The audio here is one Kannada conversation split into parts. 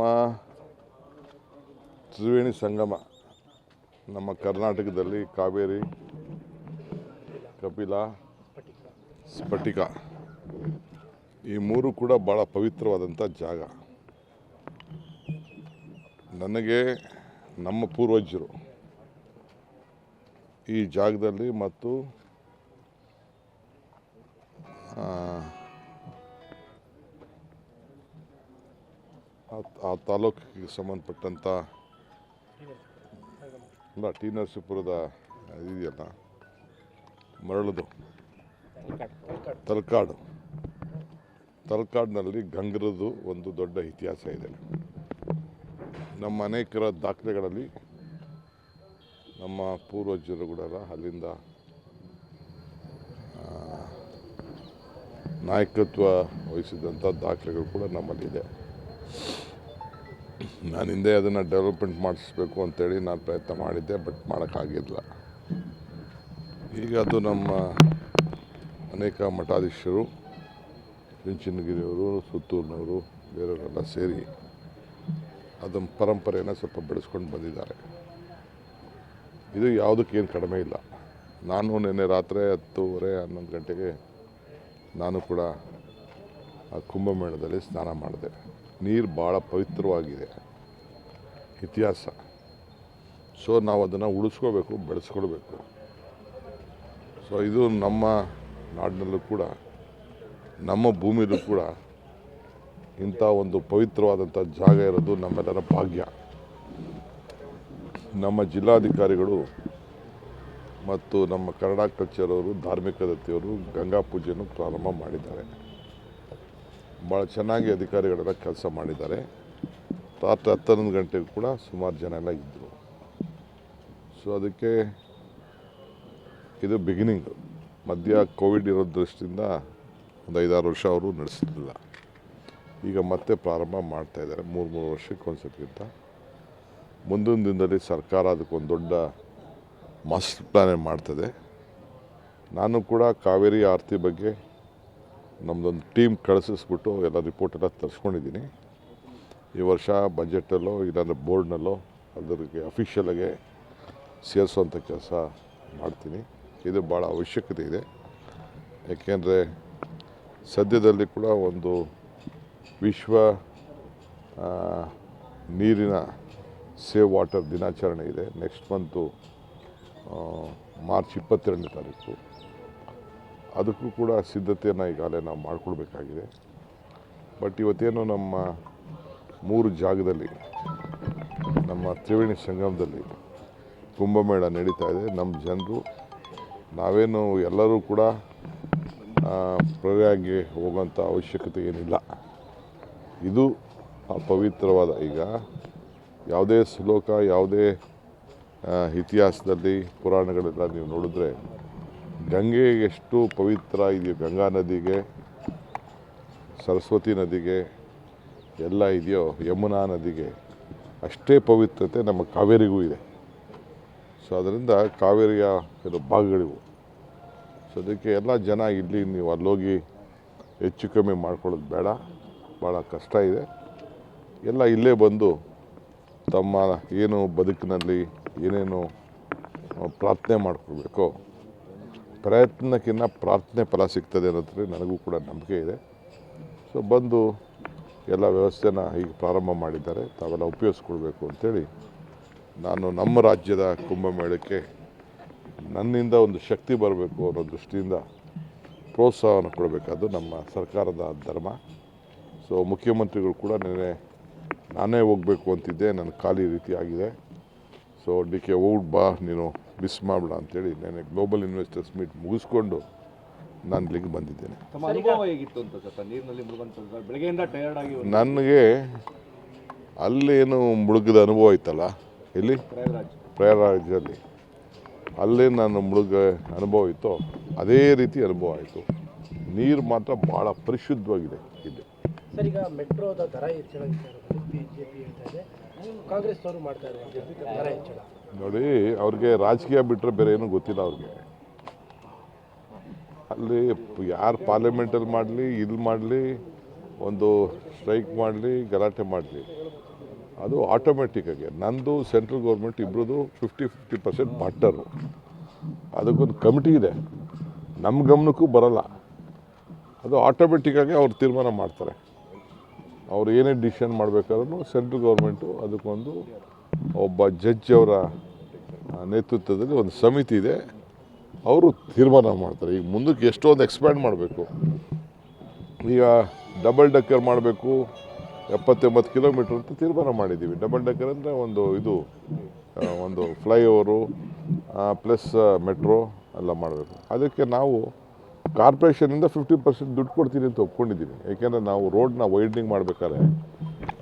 ನಮ್ಮ ತ್ರಿವೇಣಿ ಸಂಗಮ, ನಮ್ಮ ಕರ್ನಾಟಕದಲ್ಲಿ ಕಾವೇರಿ, ಕಪಿಲ, ಸ್ಫಟಿಕ ಈ ಮೂರು ಕೂಡ ಭಾಳ ಪವಿತ್ರವಾದಂಥ ಜಾಗ. ನನಗೆ ನಮ್ಮ ಪೂರ್ವಜರು ಈ ಜಾಗದಲ್ಲಿ ಮತ್ತು ಆ, ತಾಲೂಕಿಗೆ ಸಂಬಂಧಪಟ್ಟಂಥ ಅಲ್ಲ ಟಿ ನರಸೀಪುರದ ಇದೆಯಲ್ಲ ಮರಳದು. ತಲಕಾಡು. ತಲಕಾಡಿನಲ್ಲಿ ಗಂಗರದು ಒಂದು ದೊಡ್ಡ ಇತಿಹಾಸ ಇದೆ. ನಮ್ಮ ಅನೇಕರ ದಾಖಲೆಗಳಲ್ಲಿ ನಮ್ಮ ಪೂರ್ವಜರು ಕೂಡ ಅಲ್ಲಿಂದ ನಾಯಕತ್ವ ವಹಿಸಿದಂಥ ದಾಖಲೆಗಳು ಕೂಡ ನಮ್ಮಲ್ಲಿದೆ. ನಾನು ಹಿಂದೆ ಅದನ್ನು ಡೆವಲಪ್ಮೆಂಟ್ ಮಾಡಿಸ್ಬೇಕು ಅಂತೇಳಿ ನಾನು ಪ್ರಯತ್ನ ಮಾಡಿದ್ದೆ ಬಟ್ ಮಾಡೋಕ್ಕಾಗಿಲ್ಲ. ಈಗ ಅದು ನಮ್ಮ ಅನೇಕ ಮಠಾಧೀಶರು, ಚುಂಚನಗಿರಿಯವರು, ಸುತ್ತೂರಿನವರು, ಬೇರೆಯವರೆಲ್ಲ ಸೇರಿ ಅದನ್ನ ಪರಂಪರೆಯನ್ನು ಸ್ವಲ್ಪ ಬೆಳೆಸ್ಕೊಂಡು ಬಂದಿದ್ದಾರೆ. ಇದು ಯಾವುದಕ್ಕೇನು ಕಡಿಮೆ ಇಲ್ಲ. ನಾನು ನಿನ್ನೆ ರಾತ್ರಿ ಹತ್ತೂವರೆ, ಹನ್ನೊಂದು ಗಂಟೆಗೆ ನಾನು ಕೂಡ ಆ ಕುಂಭಮೇಳದಲ್ಲಿ ಸ್ನಾನ ಮಾಡಿದೆ. ನೀರು ಭಾಳ ಪವಿತ್ರವಾಗಿದೆ. ಇತಿಹಾಸ. ಸೊ ನಾವು ಅದನ್ನು ಉಳಿಸ್ಕೋಬೇಕು, ಬೆಳೆಸ್ಕೊಳ್ಬೇಕು. ಸೊ ಇದು ನಮ್ಮ ನಾಡಿನಲ್ಲೂ ಕೂಡ, ನಮ್ಮ ಭೂಮಿಯಲ್ಲೂ ಕೂಡ ಇಂಥ ಒಂದು ಪವಿತ್ರವಾದಂಥ ಜಾಗ ಇರೋದು ನಮ್ಮೆಲ್ಲರ ಭಾಗ್ಯ. ನಮ್ಮ ಜಿಲ್ಲಾಧಿಕಾರಿಗಳು ಮತ್ತು ನಮ್ಮ ಕನ್ನಡ ಕಲ್ಚರವರು ಧಾರ್ಮಿಕ ದತ್ತಿಯವರು ಗಂಗಾ ಪೂಜೆಯನ್ನು ಪ್ರಾರಂಭ ಮಾಡಿದ್ದಾರೆ. ಭಾಳ ಚೆನ್ನಾಗಿ ಅಧಿಕಾರಿಗಳೆಲ್ಲ ಕೆಲಸ ಮಾಡಿದ್ದಾರೆ. ರಾತ್ರಿ ಹತ್ತೊಂದು ಗಂಟೆಗೂ ಕೂಡ ಸುಮಾರು ಜನ ಎಲ್ಲ ಇದ್ದರು ಸೊ ಅದಕ್ಕೆ ಇದು ಬಿಗಿನಿಂಗ್ ಮಧ್ಯ ಕೋವಿಡ್ ಇರೋ ದೃಷ್ಟಿಯಿಂದ ಒಂದು ಐದಾರು ವರ್ಷ ಅವರು ನಡೆಸಿರಲಿಲ್ಲ. ಈಗ ಮತ್ತೆ ಪ್ರಾರಂಭ ಮಾಡ್ತಾ ಇದ್ದಾರೆ. ಮೂರು ಮೂರು ವರ್ಷಕ್ಕೆ ಒಂದು ಸತಿಗಿಂತ ಮುಂದಿನ ದಿನದಲ್ಲಿ ಸರ್ಕಾರ ಅದಕ್ಕೊಂದು ದೊಡ್ಡ ಮಾಸ್ಟರ್ ಪ್ಲಾನೇ ಮಾಡ್ತದೆ. ನಾನು ಕೂಡ ಕಾವೇರಿ ಆರತಿ ಬಗ್ಗೆ ನಮ್ಮದೊಂದು ಟೀಮ್ ಕಳಿಸಿಸ್ಬಿಟ್ಟು ಎಲ್ಲ ರಿಪೋರ್ಟ್ ಎಲ್ಲ ತರಿಸ್ಕೊಂಡಿದ್ದೀನಿ. ಈ ವರ್ಷ ಬಜೆಟಲ್ಲೋ ಇಲ್ಲಾಂದರೆ ಬೋರ್ಡ್ನಲ್ಲೋ ಅದರಿಗೆ ಅಫಿಷಿಯಲಾಗೆ ಸೇರಿಸುವಂಥ ಕೆಲಸ ಮಾಡ್ತೀನಿ. ಇದು ಭಾಳ ಅವಶ್ಯಕತೆ ಇದೆ. ಯಾಕೆಂದರೆ ಸದ್ಯದಲ್ಲಿ ಕೂಡ ಒಂದು ವಿಶ್ವ ನೀರಿನ ಸೇವ್ ವಾಟರ್ ದಿನಾಚರಣೆ ಇದೆ. ನೆಕ್ಸ್ಟ್ ಮಂತು ಮಾರ್ಚ್ ಇಪ್ಪತ್ತೆರಡನೇ ತಾರೀಕು. ಅದಕ್ಕೂ ಕೂಡ ಸಿದ್ಧತೆಯನ್ನು ಈಗಾಗಲೇ ನಾವು ಮಾಡಿಕೊಳ್ಬೇಕಾಗಿದೆ. ಬಟ್ ಇವತ್ತೇನು ನಮ್ಮ ಮೂರು ಜಾಗದಲ್ಲಿ, ನಮ್ಮ ತ್ರಿವೇಣಿ ಸಂಗಮದಲ್ಲಿ ಕುಂಭಮೇಳ ನಡೀತಾ ಇದೆ. ನಮ್ಮ ಜನರು, ನಾವೇನು ಎಲ್ಲರೂ ಕೂಡ ಪ್ರಯಾಗ್ಗೆ ಹೋಗುವಂಥ ಅವಶ್ಯಕತೆ ಏನಿಲ್ಲ. ಇದು ಪವಿತ್ರವಾದ ಈಗ ಯಾವುದೇ ಶ್ಲೋಕ, ಯಾವುದೇ ಇತಿಹಾಸದಲ್ಲಿ ಪುರಾಣಗಳೆಲ್ಲ ನೀವು ನೋಡಿದ್ರೆ ಗಂಗೆ ಎಷ್ಟು ಪವಿತ್ರ ಇದೆಯೋ, ಗಂಗಾ ನದಿಗೆ, ಸರಸ್ವತಿ ನದಿಗೆ, ಎಲ್ಲ ಇದೆಯೋ, ಯಮುನಾ ನದಿಗೆ, ಅಷ್ಟೇ ಪವಿತ್ರತೆ ನಮ್ಮ ಕಾವೇರಿಗೂ ಇದೆ. ಸೊ ಅದರಿಂದ ಕಾವೇರಿಯ ಕೆಲವು ಭಾಗಗಳಿವು. ಸೊ ಅದಕ್ಕೆ ಎಲ್ಲ ಜನ ಇಲ್ಲಿ ನೀವು ಅಲ್ಲೋಗಿ ಹೆಚ್ಚು ಕಮ್ಮಿ ಮಾಡ್ಕೊಳ್ಳೋದು ಬೇಡ, ಭಾಳ ಕಷ್ಟ ಇದೆ. ಎಲ್ಲ ಇಲ್ಲೇ ಬಂದು ತಮ್ಮ ಏನು ಬದುಕಿನಲ್ಲಿ ಏನೇನು ಪ್ರಾರ್ಥನೆ ಮಾಡ್ಕೊಳ್ಬೇಕೋ ಪ್ರಯತ್ನಕ್ಕಿಂತ ಪ್ರಾರ್ಥನೆ ಫಲ ಸಿಗ್ತದೆ ಅನ್ನೋದ್ರಲ್ಲಿ ನನಗೂ ಕೂಡ ನಂಬಿಕೆ ಇದೆ. ಸೊ ಬಂದು ಎಲ್ಲ ವ್ಯವಸ್ಥೆನ ಈಗ ಪ್ರಾರಂಭ ಮಾಡಿದ್ದಾರೆ. ತಾವೆಲ್ಲ ಉಪಯೋಗಿಸ್ಕೊಳ್ಬೇಕು ಅಂಥೇಳಿ ನಾನು ನಮ್ಮ ರಾಜ್ಯದ ಕುಂಭಮೇಳಕ್ಕೆ ನನ್ನಿಂದ ಒಂದು ಶಕ್ತಿ ಬರಬೇಕು ಅನ್ನೋ ದೃಷ್ಟಿಯಿಂದ ಪ್ರೋತ್ಸಾಹವನ್ನು ಕೊಡಬೇಕಾದ್ದು ನಮ್ಮ ಸರ್ಕಾರದ ಧರ್ಮ. ಸೊ ಮುಖ್ಯಮಂತ್ರಿಗಳು ಕೂಡ ನೆನೆ ನಾನೇ ಹೋಗಬೇಕು ಅಂತಿದ್ದೆ. ನನ್ನ ಖಾಲಿ ರೀತಿ ಆಗಿದೆ. ಸೊ ಡಿ ಕೆ ಬಾ, ನೀನು ಮಿಸ್ ಮಾಡಬೇಡ ಅಂತೇಳಿ ನನಗೆ ಗ್ಲೋಬಲ್ ಇನ್ವೆಸ್ಟರ್ಸ್ ಮೀಟ್ ಮುಗಿಸ್ಕೊಂಡು ನಾನು ಇಲ್ಲಿಗೆ ಬಂದಿದ್ದೇನೆ. ತಮ್ಮ ಅನುಭವ ಹೇಗಿತ್ತು ಅಂತ ಸ್ವಲ್ಪ ನೀರಿನಲ್ಲಿ ಮುಳುಗಂತ ಬೆಳಗ್ಗೆಯಿಂದ ಟಯರ್ಡ್ ಆಗಿ ನನಗೆ ಅಲ್ಲೇನು ಮುಳುಗಿದ ಅನುಭವ ಇತ್ತಲ್ಲ ಇಲ್ಲಿ ಪ್ರಯಾಗರಾಜ್. ಪ್ರಯಾಗರಾಜಲ್ಲಿ. ಅಲ್ಲೇ ನಾನು ಮುಳುಗ ಅನುಭವ ಇತ್ತು. ಅದೇ ರೀತಿ ಅನುಭವ ಆಯಿತು. ನೀರು ಮಾತ್ರ ಭಾಳ ಪರಿಶುದ್ಧವಾಗಿದೆ ಇಲ್ಲಿ. ಸರ್ ಈಗ ಮೆಟ್ರೋದ ದರ ಹೆಚ್ಚಳ ವಿಚಾರದಲ್ಲಿ ಬಿಜೆಪಿ ಹೇಳ್ತಾ ಇದೆ. ಕಾಂಗ್ರೆಸ್ ಅವರು ಮಾಡ್ತಾ ಇದ್ದಾರೆ ದರ ಹೆಚ್ಚಳ. ನೋಡಿ, ಅವ್ರಿಗೆ ರಾಜಕೀಯ ಬಿಟ್ಟರೆ ಬೇರೆ ಏನೂ ಗೊತ್ತಿಲ್ಲ ಅವ್ರಿಗೆ. ಅಲ್ಲಿ ಯಾರು ಪಾರ್ಲಿಮೆಂಟಲ್ಲಿ ಮಾಡಲಿ ಇಲ್ಲಿ ಮಾಡಲಿ, ಒಂದು ಸ್ಟ್ರೈಕ್ ಮಾಡಲಿ, ಗಲಾಟೆ ಮಾಡಲಿ, ಅದು ಆಟೋಮೆಟಿಕ್ಕಾಗಿ ನಂದು ಸೆಂಟ್ರಲ್ ಗೌರ್ಮೆಂಟ್ ಇಬ್ಬರದು ಫಿಫ್ಟಿ ಫಿಫ್ಟಿ ಪರ್ಸೆಂಟ್ ಬಟ್ಟರು ಅದಕ್ಕೊಂದು ಕಮಿಟಿ ಇದೆ. ನಮ್ಮ ಗಮನಕ್ಕೂ ಬರಲ್ಲ. ಅದು ಆಟೋಮೆಟಿಕ್ಕಾಗಿ ಅವ್ರು ತೀರ್ಮಾನ ಮಾಡ್ತಾರೆ. ಅವ್ರು ಏನೇ ಡಿಸಿಷನ್ ಮಾಡಬೇಕಾದ್ರೂ ಸೆಂಟ್ರಲ್ ಗೌರ್ಮೆಂಟು ಅದಕ್ಕೊಂದು ಒಬ್ಬ ಜಡ್ಜ್ ಅವರ ನೇತೃತ್ವದಲ್ಲಿ ಒಂದು ಸಮಿತಿ ಇದೆ. ಅವರು ತೀರ್ಮಾನ ಮಾಡ್ತಾರೆ. ಈಗ ಮುಂದಕ್ಕೆ ಎಷ್ಟೊಂದು ಎಕ್ಸ್ಪ್ಯಾಂಡ್ ಮಾಡಬೇಕು. ಈಗ ಡಬಲ್ ಡಕ್ಕರ್ ಮಾಡಬೇಕು, ಎಪ್ಪತ್ತೊಂಬತ್ತು ಕಿಲೋಮೀಟ್ರ್ ಅಂತ ತೀರ್ಮಾನ ಮಾಡಿದ್ದೀವಿ. ಡಬಲ್ ಡಕ್ಕರ್ ಅಂದರೆ ಒಂದು ಇದು ಒಂದು ಫ್ಲೈಓವರು ಪ್ಲಸ್ ಮೆಟ್ರೋ ಎಲ್ಲ ಮಾಡಬೇಕು. ಅದಕ್ಕೆ ನಾವು ಕಾರ್ಪೊರೇಷನಿಂದ ಫಿಫ್ಟಿ ಪರ್ಸೆಂಟ್ ದುಡ್ಡು ಕೊಡ್ತೀನಿ ಅಂತ ಒಪ್ಕೊಂಡಿದ್ದೀನಿ ಏಕೆಂದರೆ ನಾವು ರೋಡ್ನ ವೈಡ್ನಿಂಗ್ ಮಾಡಬೇಕಾದ್ರೆ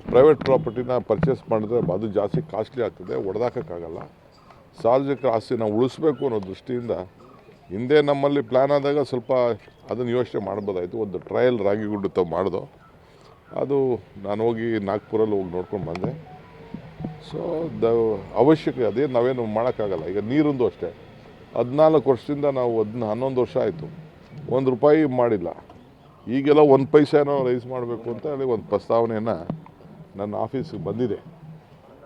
ಪ್ರೈವೇಟ್ ಪ್ರಾಪರ್ಟಿನ ಪರ್ಚೇಸ್ ಮಾಡಿದ್ರೆ ಅದು ಜಾಸ್ತಿ ಕಾಸ್ಟ್ಲಿ ಆಗ್ತದೆ, ಒಡೆದಾಕೋಕ್ಕಾಗಲ್ಲ. ಸಾರ್ವಜನಿಕರ ಆಸ್ತಿನ ಉಳಿಸ್ಬೇಕು ಅನ್ನೋ ದೃಷ್ಟಿಯಿಂದ ಹಿಂದೆ ನಮ್ಮಲ್ಲಿ ಪ್ಲ್ಯಾನ್ ಆದಾಗ ಸ್ವಲ್ಪ ಅದನ್ನು ಯೋಚನೆ ಮಾಡ್ಬೋದಾಯಿತು. ಒಂದು ಟ್ರಯಲ್ ರಾಗಿಗುಡ್ಡು ತಾವು ಮಾಡಿದೋ. ಅದು ನಾನು ಹೋಗಿ ನಾಗ್ಪುರಲ್ಲಿ ಹೋಗಿ ನೋಡ್ಕೊಂಡು ಬಂದೆ. ಸೊ ದ ಅವಶ್ಯಕ ಅದೇ ನಾವೇನು ಮಾಡೋಕ್ಕಾಗಲ್ಲ. ಈಗ ನೀರೊಂದು ಅಷ್ಟೇ. ಹದಿನಾಲ್ಕು ವರ್ಷದಿಂದ ನಾವು ಅದನ್ನ ಹನ್ನೊಂದು ವರ್ಷ ಆಯಿತು. ಒಂದು ರೂಪಾಯಿ ಮಾಡಿಲ್ಲ. ಈಗೆಲ್ಲ ಒಂದು ಪೈಸೆನೋ ರೈಸ್ ಮಾಡಬೇಕು ಅಂತ ಹೇಳಿ ಒಂದು ಪ್ರಸ್ತಾವನೆಯನ್ನು ನನ್ನ ಆಫೀಸಿಗೆ ಬಂದಿದೆ.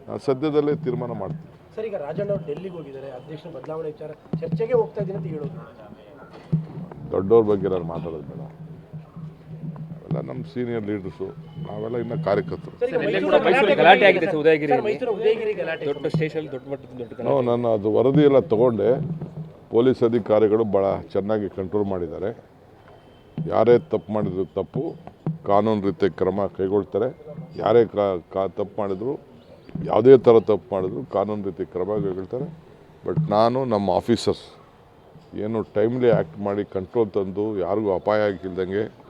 ನಾನು ಸದ್ಯದಲ್ಲೇ ತೀರ್ಮಾನ ಮಾಡ್ತೀನಿ. ಸರ್ ಈಗ ರಾಜಣ್ಣ ಅವರು ಡೆಲ್ಲಿಗೆ ಹೋಗಿದ್ದಾರೆ ಅಧ್ಯಕ್ಷ ಬದಲಾವಣೆ ವಿಚಾರ ಚರ್ಚೆಗೆ ಹೋಗ್ತಾ ಇದ್ದೀನಿ ಅಂತ ಹೇಳೋದು. ದೊಡ್ಡವ್ರ ಬಗ್ಗೆ ನಾನು ಮಾತಾಡೋದು ಬೇಡ. ಅವೆಲ್ಲ ನಮ್ಮ ಸೀನಿಯರ್ ಲೀಡರ್ಸು ನಾವೆಲ್ಲ ಇನ್ನ ಕಾರ್ಯಕರ್ತರು. ಗಲಾಟೆ ಆಗಿದೆ ಸರ್, ಉದಯಗಿರಿ ಗಲಾಟೆ ದೊಡ್ಡ ಸ್ಟೇಷನ್ ದೊಡ್ಡ ಮಟ್ಟದ ನಾನು ಅದು ವರದಿ ಎಲ್ಲ ತಗೊಂಡೆ. ಪೊಲೀಸ್ ಅಧಿಕಾರಿಗಳು ಭಾಳ ಚೆನ್ನಾಗಿ ಕಂಟ್ರೋಲ್ ಮಾಡಿದ್ದಾರೆ. ಯಾರೇ ತಪ್ಪು ಮಾಡಿದ್ರು ತಪ್ಪು. ಕಾನೂನು ರೀತಿಯ ಕ್ರಮ ಕೈಗೊಳ್ತಾರೆ. ಯಾರೇ ಕಾ- ಕಾ, ತಪ್ಪು ಮಾಡಿದ್ರು, ಯಾವುದೇ ಥರ ತಪ್ಪು ಮಾಡಿದ್ರು ಕಾನೂನು ರೀತಿ ಕ್ರಮ ಕೈಗೊಳ್ತಾರೆ. ಬಟ್ ನಾನು ನಮ್ಮ ಆಫೀಸರ್ಸ್, ಏನು ಟೈಮ್ಲಿ ಆ್ಯಕ್ಟ್ ಮಾಡಿ ಕಂಟ್ರೋಲ್ ತಂದು ಯಾರಿಗೂ ಅಪಾಯ ಆಗಿಲ್ದಂಗೆ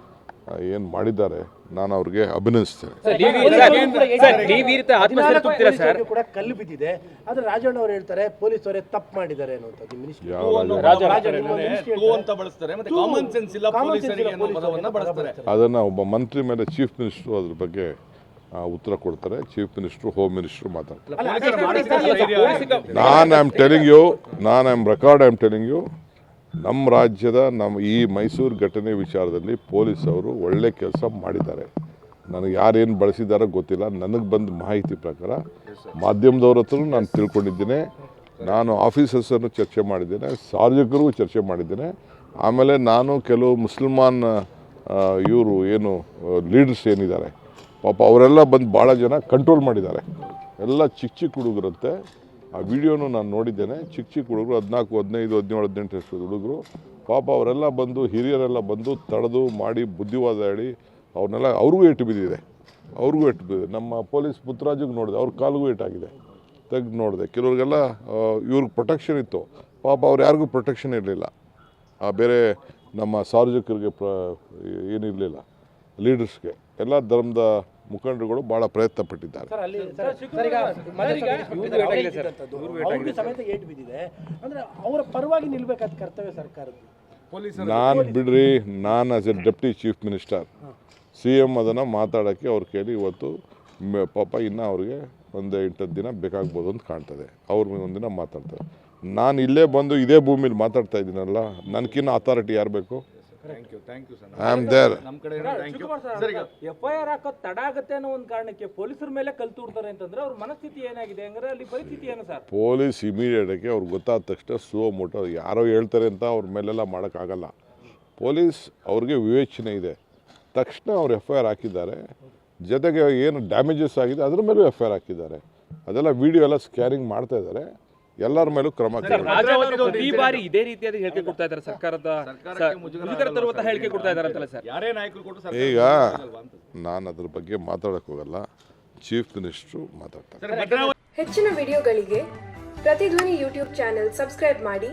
ಏನು ಮಾಡಿದ್ದಾರೆ ನಾನು ಅವ್ರಿಗೆ ಅಭಿನಂದಿಸ್ತೇನೆ. ಕಲ್ಲು ಬಿದ್ದಿದೆ ಆದ್ರೆ ರಾಜಣ್ಣ ಅವರು ಹೇಳ್ತಾರೆ ಪೊಲೀಸ್ ಅವರೇ ತಪ್ಪು ಮಾಡಿದ್ದಾರೆ ಅದನ್ನ ಒಬ್ಬ ಮಂತ್ರಿ ಮೇಲೆ ಚೀಫ್ ಮಿನಿಸ್ಟರ್ ಅದ್ರ ಬಗ್ಗೆ ಉತ್ತರ ಕೊಡ್ತಾರೆ. ಚೀಫ್ ಮಿನಿಸ್ಟ್ರು ಹೋಮ್ ಮಿನಿಸ್ಟ್ರು ಮಾತಾಡ್ತಾರೆ. ನಾನು ಐ ಆಮ್ ಟೆಲಿಂಗ್ ಯು ನಾನು I am record I am telling you ನಮ್ಮ ರಾಜ್ಯದ ನಮ್ಮ ಈ ಮೈಸೂರು ಘಟನೆ ವಿಚಾರದಲ್ಲಿ ಪೊಲೀಸ್ ಅವರು ಒಳ್ಳೆ ಕೆಲಸ ಮಾಡಿದ್ದಾರೆ. ನನಗೆ ಯಾರೇನು ಬಳಸಿದಾರೋ ಗೊತ್ತಿಲ್ಲ. ನನಗೆ ಬಂದ ಮಾಹಿತಿ ಪ್ರಕಾರ ಮಾಧ್ಯಮದವ್ರ ಹತ್ರ ನಾನು ತಿಳ್ಕೊಂಡಿದ್ದೇನೆ. ನಾನು ಆಫೀಸರ್ಸನ್ನು ಚರ್ಚೆ ಮಾಡಿದ್ದೇನೆ. ಸಾರ್ವಜನಿಕರಿಗೂ ಚರ್ಚೆ ಮಾಡಿದ್ದೇನೆ. ಆಮೇಲೆ ನಾನು ಕೆಲವು ಮುಸಲ್ಮಾನ್ ಇವರು ಏನು, ಲೀಡರ್ಸ್ ಏನಿದ್ದಾರೆ, ಪಾಪ ಅವರೆಲ್ಲ ಬಂದು ಭಾಳ ಜನ ಕಂಟ್ರೋಲ್ ಮಾಡಿದ್ದಾರೆ. ಎಲ್ಲ ಚಿಕ್ಕ ಚಿಕ್ಕ ಹುಡುಗರಂತೆ. ಆ ವಿಡಿಯೋನು ನಾನು ನೋಡಿದ್ದೇನೆ. ಚಿಕ್ಕ ಚಿಕ್ಕ ಹುಡುಗರು ಹದಿನಾಲ್ಕು, ಹದಿನೈದು, ಹದಿನೇಳು, ಹದಿನೆಂಟು ವರ್ಷದ ಹುಡುಗರು. ಪಾಪ ಅವರೆಲ್ಲ ಬಂದು, ಹಿರಿಯರೆಲ್ಲ ಬಂದು ತಡೆದು ಮಾಡಿ ಬುದ್ಧಿವಾದ ಹೇಳಿ ಅವ್ರನ್ನೆಲ್ಲ ಅವ್ರಿಗೂ ಏಟು ಬಿದ್ದಿದೆ. ಅವ್ರಿಗೂ ಏಟು ಬಿದ್ದಿದೆ. ನಮ್ಮ ಪೊಲೀಸ್ ಪುತ್ರಾಜಿಗೆ ನೋಡಿದೆ. ಅವ್ರ ಕಾಲಿಗೂ ಏಟಾಗಿದೆ. ತೆಗೆದು ನೋಡಿದೆ. ಕೆಲವ್ರಿಗೆಲ್ಲ ಇವ್ರಿಗೆ ಪ್ರೊಟೆಕ್ಷನ್ ಇತ್ತು. ಪಾಪ ಅವ್ರು ಯಾರಿಗೂ ಪ್ರೊಟೆಕ್ಷನ್ ಇರಲಿಲ್ಲ. ಆ, ಬೇರೆ ನಮ್ಮ ಸಾರ್ವಜನಿಕರಿಗೆ ಪ್ರ, ಏನಿರಲಿಲ್ಲ. ಲೀಡರ್ಸ್ಗೆ ಎಲ್ಲ ಧರ್ಮದ ಮುಖಂಡರುಗಳು ಭಾಳ ಪ್ರಯತ್ನ ಪಟ್ಟಿದ್ದಾರೆ ಅವರೇ ಪರವಾಗಿ ನಿಲ್ಬೇಕಾದ ಕರ್ತವ್ಯ ಸರ್ಕಾರದ್ದು. ನಾನು ಬಿಡ್ರಿ ನಾನು as a deputy chief minister C M ಅದನ್ನು ಮಾತಾಡೋಕ್ಕೆ ಅವ್ರು ಕೇಳಿ ಇವತ್ತು ಮ- ಪಾಪ ಇನ್ನೂ ಅವ್ರಿಗೆ ಒಂದು ಎಂಟು ದಿನ ಬೇಕಾಗ್ಬೋದು ಅಂತ ಕಾಣ್ತದೆ. ಅವ್ರ ಒಂದಿನ ಮಾತಾಡ್ತಾರೆ. ನಾನು ಇಲ್ಲೇ ಬಂದು ಇದೇ ಭೂಮಿಲಿ ಮಾತಾಡ್ತಾ ಇದ್ದೀನಲ್ಲ ನನಗಿನ್ನ ಅಥಾರಿಟಿ ಯಾರು ಬೇಕು? Thank you thank you sir I am there ನಮ್ಮ ಕಡೆ ಥ್ಯಾಂಕ್ ಯು ಸರ್ ಈಗ ಎಫ್ ಐ ಆರ್ ಹಾಕೋದು ತಡ ಆಗುತ್ತೆ ಅನ್ನೋ ಒಂದು ಕಾರಣಕ್ಕೆ ಪೊಲೀಸರ ಮೇಲೆ ಕಲ್ ತೂರ್ತಾರೆ ಅಂತಂದ್ರೆ ಅವ್ರ ಮನಸ್ಥಿತಿ ಏನಾಗಿದೆ ಅಂದ್ರೆ ಅಲ್ಲಿ ಪರಿಸ್ಥಿತಿ ಏನು ಸರ್ ಪೊಲೀಸ್ ಇಮಿಡಿಯೇಟಾಗಿ ಅವ್ರಿಗೆ ಗೊತ್ತಾದ ತಕ್ಷಣ ಸೋ ಮೋಟೋ ಯಾರೋ ಹೇಳ್ತಾರೆ ಅಂತ ಅವ್ರ ಮೇಲೆಲ್ಲ ಮಾಡೋಕ್ಕಾಗಲ್ಲ ಪೊಲೀಸ್ ಅವ್ರಿಗೆ ವಿವೇಚನೆ ಇದೆ. ತಕ್ಷಣ ಅವ್ರು ಎಫ್ ಐ ಆರ್ ಹಾಕಿದ್ದಾರೆ. ಜೊತೆಗೆ ಏನು ಡ್ಯಾಮೇಜಸ್ ಆಗಿದೆ ಅದ್ರ ಮೇಲೂ ಎಫ್ ಐ ಆರ್ ಹಾಕಿದ್ದಾರೆ. ಅದೆಲ್ಲ ವಿಡಿಯೋ ಎಲ್ಲ ಸ್ಕ್ಯಾನಿಂಗ್ ಮಾಡ್ತಾ ಇದ್ದಾರೆ. ಎಲ್ಲರ ಮೇಲೂ ಕ್ರಮ ಈ ಬಾರಿ ಇದೇ ರೀತಿಯಾದ ಹೇಳಿಕೆ ಕೊಡ್ತಾ ಇದ್ದಾರೆ ಸರ್ಕಾರದ ಹೇಳಿಕೆ ಕೊಡ್ತಾ ಇದ್ದಾರೆ ಅಂತಲ್ಲ ಸರ್? ಈಗ ನಾನು ಅದ್ರ ಬಗ್ಗೆ ಮಾತಾಡಕ್ ಹೋಗಲ್ಲ. ಚೀಫ್ ಮಿನಿಸ್ಟ್ರು ಮಾತಾಡ್ತಾರೆ. ಹೆಚ್ಚಿನ ವಿಡಿಯೋಗಳಿಗೆ ಪ್ರತಿಧ್ವನಿ ಯೂಟ್ಯೂಬ್ ಚಾನೆಲ್ ಸಬ್ಸ್ಕ್ರೈಬ್ ಮಾಡಿ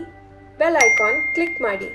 ಬೆಲ್ ಐಕಾನ್ ಕ್ಲಿಕ್ ಮಾಡಿ.